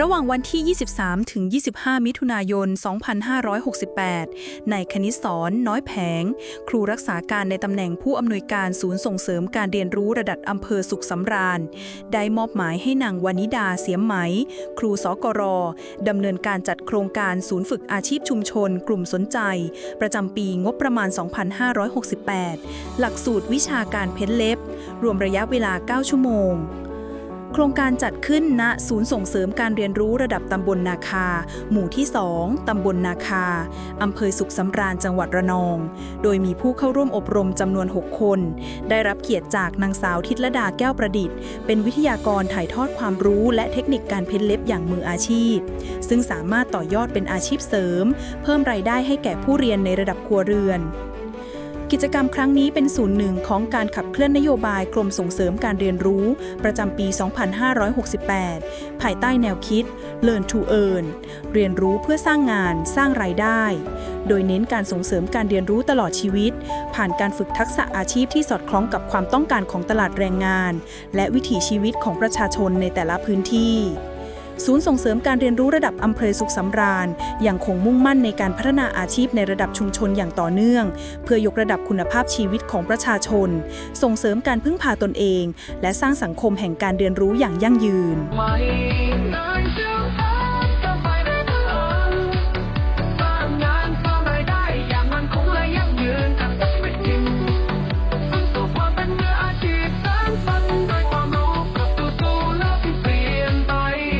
ระหว่างวันที่ 23 ถึง 25 มิถุนายน 2568 ในคณิตศรน้อยแผง ครูรักษาการในตำแหน่งผู้อำนวยการศูนย์ส่งเสริมการเรียนรู้ระดับอำเภอสุขสำราญ ได้มอบหมายให้นางวานิดาเสียมไหม ครูสกรดำเนินการจัดโครงการศูนย์ฝึกอาชีพชุมชน กลุ่มสนใจ ประจำปีงบประมาณ 2568 หลักสูตรวิชาการเพ้นเล็บ รวมระยะเวลา 9 ชั่วโมง โครงการจัดขึ้นณศูนย์ส่งเสริมการเรียนรู้ระดับตำบลนาคา หมู่ที่ 2 ตำบลนาคา อำเภอสุขสำราญจังหวัดระนอง โดยมีผู้เข้าร่วมอบรมจำนวน 6 คน ได้รับเกียรติจากนางสาวทิตลดาแก้วประดิษฐ์ เป็นวิทยากรถ่ายทอดความรู้และเทคนิคการเพ้นเล็บอย่างมืออาชีพ ซึ่งสามารถต่อยอดเป็นอาชีพเสริม เพิ่มรายได้ให้แก่ผู้เรียนในระดับครัวเรือน กิจกรรมครั้งนี้เป็นส่วนหนึ่งของการขับเคลื่อนนโยบายกรมส่งเสริมการเรียนรู้ ประจำปี 2568 ภายใต้แนวคิด Learn to Earn เรียนรู้เพื่อสร้างงานสร้างรายได้ โดยเน้นการส่งเสริมการเรียนรู้ตลอดชีวิต ผ่านการฝึกทักษะอาชีพที่สอดคล้องกับความต้องการของตลาดแรงงาน และวิถีชีวิตของประชาชนในแต่ละพื้นที่ ศูนย์ส่งเสริมการเรียนรู้ระดับอำเภอสุขสำราญยังคงมุ่งมั่นในการพัฒนาอาชีพในระดับชุมชนอย่างต่อเนื่อง เพื่อยกระดับคุณภาพชีวิตของประชาชน ส่งเสริมการพึ่งพาตนเอง และสร้างสังคมแห่งการเรียนรู้อย่างยั่งยืน